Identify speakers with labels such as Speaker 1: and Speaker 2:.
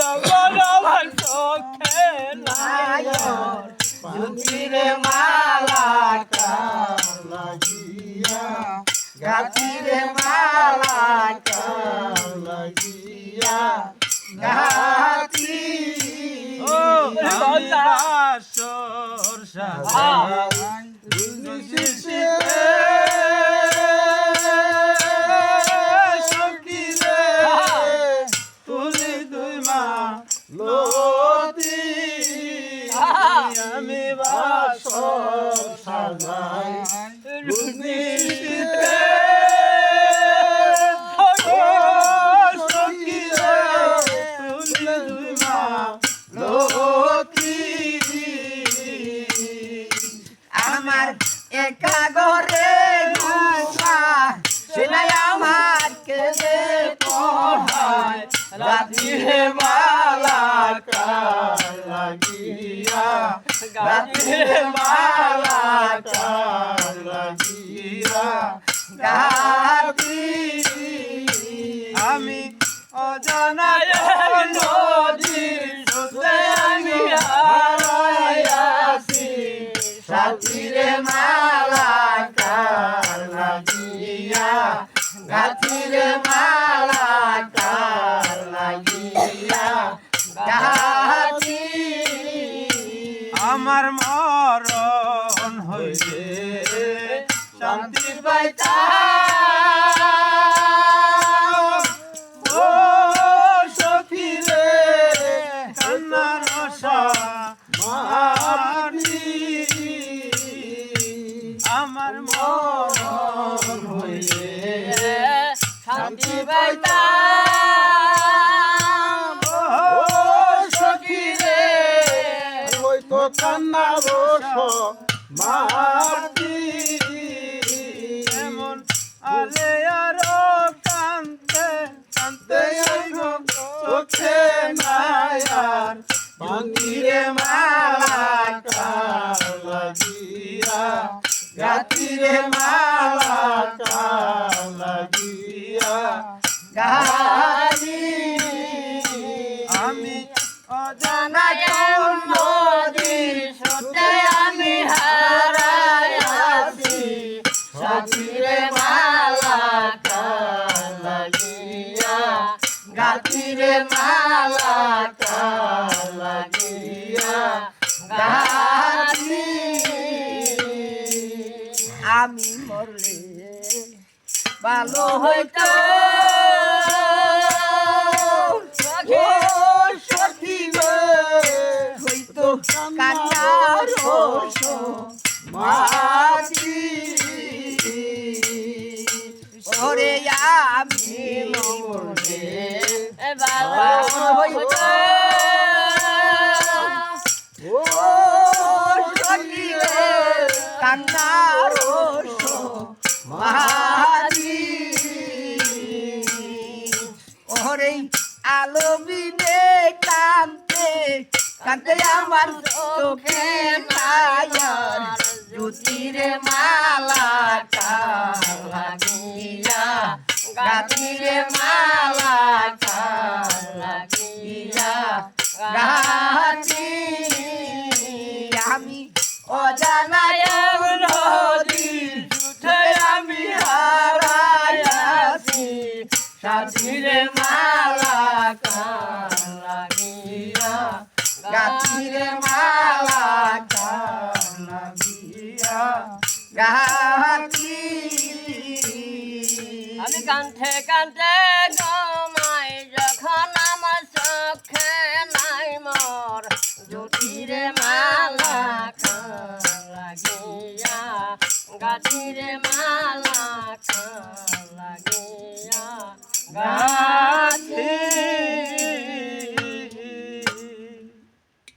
Speaker 1: জগর আমার চোখে
Speaker 2: মন্দিরে মালা লাগিয়া গাছিরে মালা লাগিয়া
Speaker 1: আমি বাসর সাজাই মা লতি
Speaker 2: আমার একা ঘরে সেলাই আমার কেঁদে পড়ায় রাত্রিরে মালা রাত্রিরে মালা লাগিয়া গাতি
Speaker 1: আমি অজানায় নদীর স্রোতে আমি
Speaker 2: হারাইয়াছি সাথীরে মালা লাগিয়া গাছিরে মালা লাগিয়া গাছি
Speaker 1: আমার মরণ হইলে শান্তি পাইতা আমার মরণ হইলে
Speaker 3: শান্তি পাইতাম।
Speaker 2: কান্না রস
Speaker 1: মাটি। এমন আলে আরও কান্তে কান্তে চোখে নায়ার
Speaker 2: মন্দিরে মালা লাগিয়া গাতিরে মালা গাতিরে মালা লাগিয়া গাছি আমি মরলে ভালো হইতো। কান্তে আমার চোখে নায়ার জ্যোতিরে মালা লাগিয়া গাতিরে মালা লাগিয়া গাছি আমি অজানায়
Speaker 1: আমি হারাইয়াছি।
Speaker 2: সাথীরে মালা গাছি
Speaker 3: আমি কান্তে কান্তে গমাই যখন আমার চোখে নাই মর। জ্যোতিরে মালা লাগিয়া গাছিরে